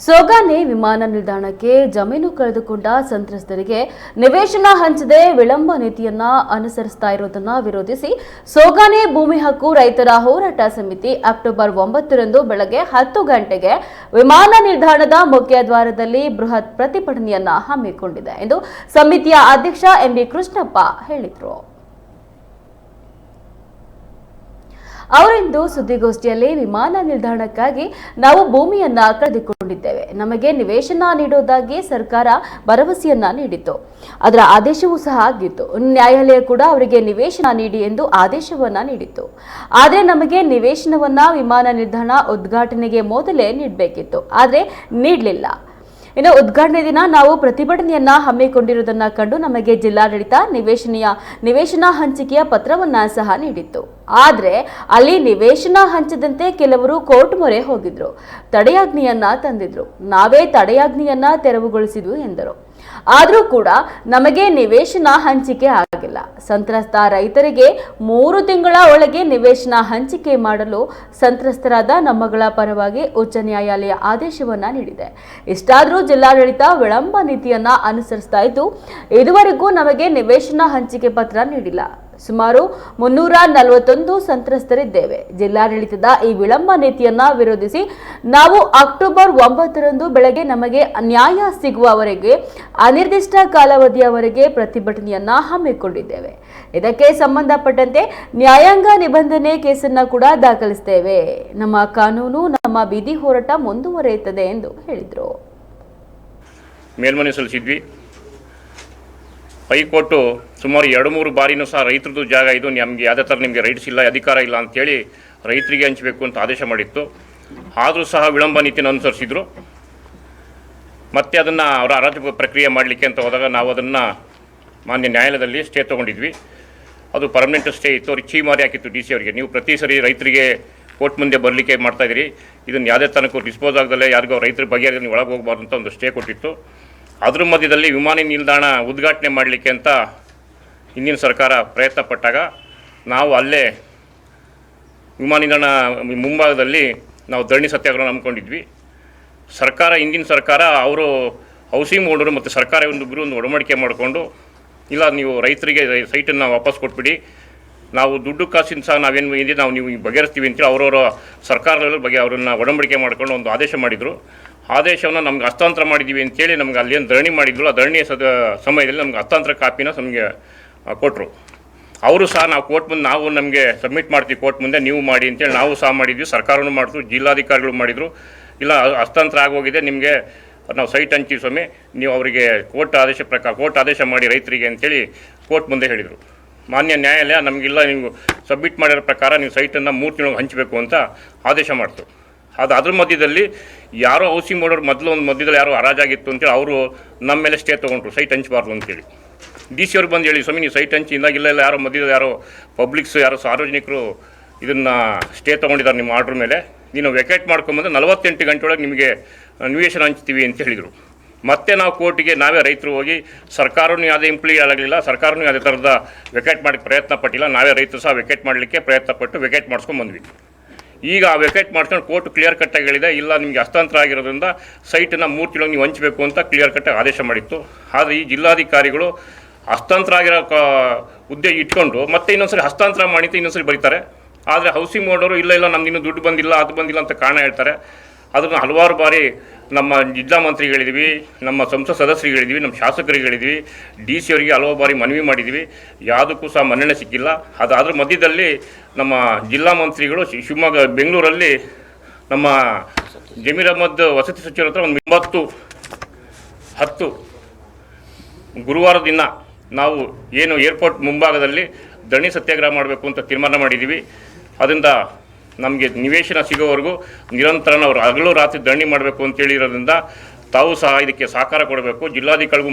ಸೋಗಾನೆ ವಿಮಾನ ನಿಲ್ದಾಣಕ್ಕೆ ಜಮೀನು ಕಳೆದುಕೊಂಡ ಸಂತ್ರಸ್ತರಿಗೆ ನಿವೇಶನ ಹಂಚದೆ ವಿಳಂಬ ನೀತಿಯನ್ನ ಅನುಸರಿಸ್ತಾ ಇರುವುದನ್ನು ವಿರೋಧಿಸಿ ಸೋಗಾನೆ ಭೂಮಿ ಹಕ್ಕು ರೈತರ ಹೋರಾಟ ಸಮಿತಿ ಅಕ್ಟೋಬರ್ ಒಂಬತ್ತರಂದು ಬೆಳಗ್ಗೆ ಹತ್ತು ಗಂಟೆಗೆ ವಿಮಾನ ನಿಲ್ದಾಣದ ಮುಖ್ಯ ದ್ವಾರದಲ್ಲಿ ಬೃಹತ್ ಪ್ರತಿಭಟನೆಯನ್ನ ಹಮ್ಮಿಕೊಂಡಿದೆ ಎಂದು ಸಮಿತಿಯ ಅಧ್ಯಕ್ಷ ಎಂಬಿ ಕೃಷ್ಣಪ್ಪ ಹೇಳಿದರು. ಅವರಿಂದು ಸುದ್ದಿಗೋಷ್ಠಿಯಲ್ಲಿ ವಿಮಾನ ನಿಲ್ದಾಣಕ್ಕಾಗಿ ನಾವು ಭೂಮಿಯನ್ನ ಕಳೆದುಕೊಂಡಿದ್ದೇವೆ. ನಮಗೆ ನಿವೇಶನ ನೀಡುವುದಾಗಿ ಸರ್ಕಾರ ಭರವಸೆಯನ್ನ ನೀಡಿತ್ತು. ಅದರ ಆದೇಶವೂ ಸಹ ಆಗಿತ್ತು. ನ್ಯಾಯಾಲಯ ಕೂಡ ಅವರಿಗೆ ನಿವೇಶನ ನೀಡಿ ಎಂದು ಆದೇಶವನ್ನ ನೀಡಿತ್ತು. ಆದರೆ ನಮಗೆ ನಿವೇಶನವನ್ನ ವಿಮಾನ ನಿಲ್ದಾಣ ಉದ್ಘಾಟನೆಗೆ ಮೊದಲೇ ನೀಡಬೇಕಿತ್ತು. ಆದರೆ ನೀಡಲಿಲ್ಲ. ಇನ್ನು ಉದ್ಘಾಟನೆ ದಿನ ನಾವು ಪ್ರತಿಭಟನೆಯನ್ನ ಹಮ್ಮಿಕೊಂಡಿರುವುದನ್ನ ಕಂಡು ನಮಗೆ ಜಿಲ್ಲಾಡಳಿತ ನಿವೇಶನೆಯ ನಿವೇಶನ ಹಂಚಿಕೆಯ ಪತ್ರವನ್ನ ಸಹ ನೀಡಿತ್ತು. ಆದ್ರೆ ಅಲ್ಲಿ ನಿವೇಶನ ಹಂಚದಂತೆ ಕೆಲವರು ಕೋರ್ಟ್ ಮೊರೆ ಹೋಗಿದ್ರು. ತಡೆಯಾಜ್ಞೆಯನ್ನ ತಂದಿದ್ರು. ನಾವೇ ತಡೆಯಾಜ್ಞೆಯನ್ನ ತೆರವುಗೊಳಿಸಿದ್ವು ಎಂದರು. ಆದರೂ ಕೂಡ ನಮಗೆ ನಿವೇಶನ ಹಂಚಿಕೆ ಆಗಿಲ್ಲ. ಸಂತ್ರಸ್ತ ರೈತರಿಗೆ ಮೂರು ತಿಂಗಳ ಒಳಗೆ ನಿವೇಶನ ಹಂಚಿಕೆ ಮಾಡಲು ಸಂತ್ರಸ್ತರಾದ ನಮ್ಮಗಳ ಪರವಾಗಿ ಉಚ್ಚ ನ್ಯಾಯಾಲಯ ಆದೇಶವನ್ನ ನೀಡಿದೆ. ಇಷ್ಟಾದರೂ ಜಿಲ್ಲಾಡಳಿತ ವಿಳಂಬ ನೀತಿಯನ್ನ ಅನುಸರಿಸ್ತಾ ಇದ್ದು, ಇದುವರೆಗೂ ನಮಗೆ ನಿವೇಶನ ಹಂಚಿಕೆ ಪತ್ರ ನೀಡಿಲ್ಲ. ಸುಮಾರು ಮುನ್ನೂರ ನಲವತ್ತೊಂದು ಸಂತ್ರಸ್ತರಿದ್ದೇವೆ. ಜಿಲ್ಲಾಡಳಿತದ ಈ ವಿಳಂಬ ನೀತಿಯನ್ನ ವಿರೋಧಿಸಿ ನಾವು ಅಕ್ಟೋಬರ್ ಒಂಬತ್ತರಂದು ಬೆಳಗ್ಗೆ ನಮಗೆ ನ್ಯಾಯ ಸಿಗುವವರೆಗೆ ಅನಿರ್ದಿಷ್ಟ ಕಾಲಾವಧಿಯವರೆಗೆ ಪ್ರತಿಭಟನೆಯನ್ನ ಹಮ್ಮಿಕೊಂಡಿದ್ದೇವೆ. ಇದಕ್ಕೆ ಸಂಬಂಧಪಟ್ಟಂತೆ ನ್ಯಾಯಾಂಗ ನಿಬಂಧನೆ ಕೇಸನ್ನ ಕೂಡ ದಾಖಲಿಸುತ್ತೇವೆ ನಮ್ಮ ಕಾನೂನು, ನಮ್ಮ ಬೀದಿ ಹೋರಾಟ ಮುಂದುವರಿಯುತ್ತದೆ ಎಂದು ಹೇಳಿದರು. ಮೇಲ್ಮನೆ ಸಲ್ಲಿಸಿದ್ವಿ. ಹೈಕೋರ್ಟು ಸುಮಾರು ಎರಡು ಮೂರು ಬಾರಿನೂ ಸಹ ರೈತರದ್ದು ಜಾಗ ಇದು. ನಮಗೆ ಯಾವುದೇ ಥರ ನಿಮಗೆ ರೈಟ್ಸ್ ಇಲ್ಲ, ಅಧಿಕಾರ ಇಲ್ಲ ಅಂತೇಳಿ ರೈತರಿಗೆ ಹಂಚಬೇಕು ಅಂತ ಆದೇಶ ಮಾಡಿತ್ತು. ಆದರೂ ಸಹ ವಿಳಂಬ ನೀತಿನ ಅನುಸರಿಸಿದ್ರು. ಮತ್ತೆ ಅದನ್ನು ಅವರ ಹರಾಜು ಪ್ರಕ್ರಿಯೆ ಮಾಡಲಿಕ್ಕೆ ಅಂತ ಹೋದಾಗ ನಾವು ಅದನ್ನು ಮಾನ್ಯ ನ್ಯಾಯಾಲಯದಲ್ಲಿ ಸ್ಟೇ ತೊಗೊಂಡಿದ್ವಿ. ಅದು ಪರ್ಮನೆಂಟ್ ಸ್ಟೇ ಇತ್ತು. ಅವ್ರಿಗೆ ಚೀಮಾರಿ ಹಾಕಿತ್ತು ಡಿ ಸಿ ಅವರಿಗೆ? ನೀವು ಪ್ರತಿ ಸರಿ ರೈತರಿಗೆ ಕೋರ್ಟ್ ಮುಂದೆ ಬರಲಿಕ್ಕೆ ಮಾಡ್ತಾಯಿದ್ದೀರಿ ಇದನ್ನು ಯಾವುದೇ ತನಕ ಡಿಸ್ಪೋಸ್ ಆಗದಲ್ಲೇ ಯಾರಿಗೋ ರೈತರ ಬಗ್ಗೆ ನೀವು ಒಳಗೆ ಹೋಗಬಾರ್ದು ಅಂತ ಒಂದು ಸ್ಟೇ ಕೊಟ್ಟಿತ್ತು. ಅದ್ರ ಮಧ್ಯದಲ್ಲಿ ವಿಮಾನ ನಿಲ್ದಾಣ ಉದ್ಘಾಟನೆ ಮಾಡಲಿಕ್ಕೆ ಅಂತ ಹಿಂದಿನ ಸರ್ಕಾರ ಪ್ರಯತ್ನ ಪಟ್ಟಾಗ ನಾವು ಅಲ್ಲೇ ವಿಮಾನ ನಿಲ್ದಾಣ ಮುಂಭಾಗದಲ್ಲಿ ನಾವು ಧರಣಿ ಸತ್ಯಾಗ್ರಹ ನಂಬ್ಕೊಂಡಿದ್ವಿ. ಸರ್ಕಾರ, ಹಿಂದಿನ ಸರ್ಕಾರ, ಅವರು ಹೌಸಿಂಗ್ ಓನರು ಮತ್ತು ಸರ್ಕಾರ ಒಂದು ಇಬ್ಬರು ಒಂದು ಒಡಂಬಡಿಕೆ ಮಾಡಿಕೊಂಡು, ಇಲ್ಲ ನೀವು ರೈತರಿಗೆ ಸೈಟನ್ನು ವಾಪಸ್ ಕೊಟ್ಬಿಡಿ, ನಾವು ದುಡ್ಡು ಕಾಸಿನ ಸಹ ನಾವೇನು ಇದೆ ನಾವು ನೀವು ಬಗೆಹರಿಸ್ತೀವಿ ಅಂತೇಳಿ ಅವರವರ ಸರ್ಕಾರಗಳ ಬಗ್ಗೆ ಅವರನ್ನು ಒಡಂಬಡಿಕೆ ಮಾಡ್ಕೊಂಡು ಒಂದು ಆದೇಶ ಮಾಡಿದರು. ಆದೇಶವನ್ನು ನಮ್ಗೆ ಹಸ್ತಾಂತರ ಮಾಡಿದ್ದೀವಿ ಅಂತೇಳಿ ನಮ್ಗೆ ಅಲ್ಲೇನು ಧರಣಿ ಮಾಡಿದ್ರು ಆ ಧರಣಿಯ ಸದ, ಸಮಯದಲ್ಲಿ ನಮ್ಗೆ ಹಸ್ತಾಂತರ ಕಾಪಿನ ನಮಗೆ ಕೊಟ್ಟರು ಅವರು ಸಹ ನಾವು ಕೋರ್ಟ್ ಮುಂದೆ, ನಾವು ನಮಗೆ ಸಬ್ಮಿಟ್ ಮಾಡ್ತೀವಿ ಕೋರ್ಟ್ ಮುಂದೆ, ನೀವು ಮಾಡಿ ಅಂತೇಳಿ ನಾವು ಸಹ ಮಾಡಿದ್ವಿ, ಸರ್ಕಾರನೂ ಮಾಡಿದ್ರು ಜಿಲ್ಲಾಧಿಕಾರಿಗಳು ಮಾಡಿದರು. ಇಲ್ಲ, ಹಸ್ತಾಂತರ ಆಗೋಗಿದೆ, ನಿಮಗೆ ನಾವು ಸೈಟ್ ಹಂಚಿ ಸ್ವಾಮಿ, ನೀವು ಅವರಿಗೆ ಕೋರ್ಟ್ ಆದೇಶ ಪ್ರಕಾರ, ಕೋರ್ಟ್ ಆದೇಶ ಮಾಡಿ ರೈತರಿಗೆ ಅಂತೇಳಿ ಕೋರ್ಟ್ ಮುಂದೆ ಹೇಳಿದರು. ಮಾನ್ಯ ನ್ಯಾಯಾಲಯ ನಮಗಿಲ್ಲ, ನೀವು ಸಬ್ಮಿಟ್ ಮಾಡಿರೋ ಪ್ರಕಾರ ನೀವು ಸೈಟನ್ನು ಮೂರು ತಿಂಗಳು ಹಂಚಬೇಕು ಅಂತ ಆದೇಶ ಮಾಡ್ತು. ಅದು ಅದ್ರ ಮಧ್ಯದಲ್ಲಿ ಯಾರೋ ಹೌಸಿಂಗ್ ಮಾಡೋರು ಮೊದಲು ಒಂದು ಮಧ್ಯದಲ್ಲಿ ಯಾರೋ ಹರಾಜಾಗಿತ್ತು ಅಂತೇಳಿ ಅವರು ನಮ್ಮ ಮೇಲೆ ಸ್ಟೇ ತೊಗೊಂಡ್ರು, ಸೈಟ್ ಹಂಚಬಾರ್ದು ಅಂತೇಳಿ. ಡಿ ಸಿ ಅವ್ರಿಗೆ ಬಂದು ಹೇಳಿ, ಸ್ವಾಮಿ, ನೀವು ಸೈಟ್ ಹಂಚಿ ಇಂದಾಗಿಲ್ಲ ಇಲ್ಲ ಯಾರೋ ಮಧ್ಯದ ಯಾರೋ ಪಬ್ಲಿಕ್ಸ್, ಯಾರೋ ಸಾರ್ವಜನಿಕರು ಇದನ್ನು ಸ್ಟೇ ತೊಗೊಂಡಿದ್ದಾರೆ ನಿಮ್ಮ ಆರ್ಡ್ರ್ ಮೇಲೆ. ನೀನು ವೆಕೇಟ್ ಮಾಡ್ಕೊಂಬಂದು ನಲವತ್ತೆಂಟು ಗಂಟೆ ಒಳಗೆ ನಿಮಗೆ ನಿವೇಶನ ಹಂಚ್ತೀವಿ ಅಂತ ಹೇಳಿದರು. ಮತ್ತೆ ನಾವು ಕೋರ್ಟಿಗೆ ನಾವೇ ರೈತರು ಹೋಗಿ ಸರ್ಕಾರವೂ ಯಾವುದೇ ಇಂಪ್ಲಿ ಆಗಲಿಲ್ಲ ಸರ್ಕಾರವೂ ಯಾವುದೇ ಥರದ ವೆಕೇಟ್ ಮಾಡಿ ಪ್ರಯತ್ನ ಪಟ್ಟಿಲ್ಲ, ನಾವೇ ರೈತರು ಸಹ ವೆಕೇಟ್ ಮಾಡಲಿಕ್ಕೆ ಪ್ರಯತ್ನ ಪಟ್ಟು ವೆಕೇಟ್ ಮಾಡಿಸ್ಕೊಂಡು ಬಂದ್ವಿ. ಈಗ ಆ ವೆಕೇಟ್ ಮಾಡ್ಕೊಂಡು ಕೋರ್ಟ್ ಕ್ಲಿಯರ್ ಕಟ್ಟಾಗಿ ಹೇಳಿದೆ, ಇಲ್ಲ ನಿಮಗೆ ಹಸ್ತಾಂತರ ಆಗಿರೋದ್ರಿಂದ ಸೈಟನ್ನು ಮೂರು ತಿಂಗಳು ನೀವು ಹಂಚಬೇಕು ಅಂತ ಕ್ಲಿಯರ್ ಕಟ್ಟಾಗಿ ಆದೇಶ ಮಾಡಿತ್ತು. ಆದರೆ ಈ ಜಿಲ್ಲಾಧಿಕಾರಿಗಳು ಹಸ್ತಾಂತರ ಆಗಿರೋ ಹುದ್ದೆ ಇಟ್ಕೊಂಡು ಮತ್ತೆ ಇನ್ನೊಂದ್ಸರಿ ಹಸ್ತಾಂತರ ಮಾಡಿ ಅಂತ ಇನ್ನೊಂದ್ಸರಿ ಬರೀತಾರೆ. ಆದರೆ ಹೌಸಿಂಗ್ ಮಾಡೋರು ಇಲ್ಲ ಇಲ್ಲ, ನಮ್ದು ಇನ್ನೂ ದುಡ್ಡು ಬಂದಿಲ್ಲ, ಅದು ಬಂದಿಲ್ಲ ಅಂತ ಕಾರಣ ಹೇಳ್ತಾರೆ. ಅದನ್ನು ಹಲವಾರು ಬಾರಿ ನಮ್ಮ ಜಿಲ್ಲಾ ಮಂತ್ರಿಗಳಿದ್ವಿ ನಮ್ಮ ಸಂಸದ ಸಂಸತ್ ಸದಸ್ಯರುಗಳಿದ್ವಿ ನಮ್ಮ ಶಾಸಕರುಗಳಿದ್ವಿ ಡಿ ಸಿ ಅವರಿಗೆ ಹಲವು ಬಾರಿ ಮನವಿ ಮಾಡಿದ್ವಿ ಯಾವುದಕ್ಕೂ ಸಹ ಮನ್ನಣೆ ಸಿಕ್ಕಿಲ್ಲ. ಅದಾದ್ರ ಮಧ್ಯದಲ್ಲಿ ನಮ್ಮ ಜಿಲ್ಲಾ ಮಂತ್ರಿಗಳು ಶಿವಮೊಗ್ಗ, ಬೆಂಗಳೂರಲ್ಲಿ ನಮ್ಮ ಜಮೀರ್ ಅಹಮದ್ ವಸತಿ ಸಚಿವರ ಹತ್ರ ಒಂದು ಒಂಬತ್ತು, ಹತ್ತು ಗುರುವಾರ ದಿನ ನಾವು ಏನು ಏರ್ಪೋರ್ಟ್ ಮುಂಭಾಗದಲ್ಲಿ ದಣಿ ಸತ್ಯಾಗ್ರಹ ಮಾಡಬೇಕು ಅಂತ ತೀರ್ಮಾನ ಮಾಡಿದ್ದೀವಿ. ಅದರಿಂದ ನಮಗೆ ನಿವೇಶನ ಸಿಗೋವರೆಗೂ ನಿರಂತರ ಅವರು ಹಗಲು ರಾತ್ರಿ ದಣಿ ಮಾಡಬೇಕು ಅಂತೇಳಿರೋದ್ರಿಂದ ತಾವು ಸಹ ಇದಕ್ಕೆ ಸಹಕಾರ ಕೊಡಬೇಕು. ಜಿಲ್ಲಾಧಿಕಾರಿಗೂ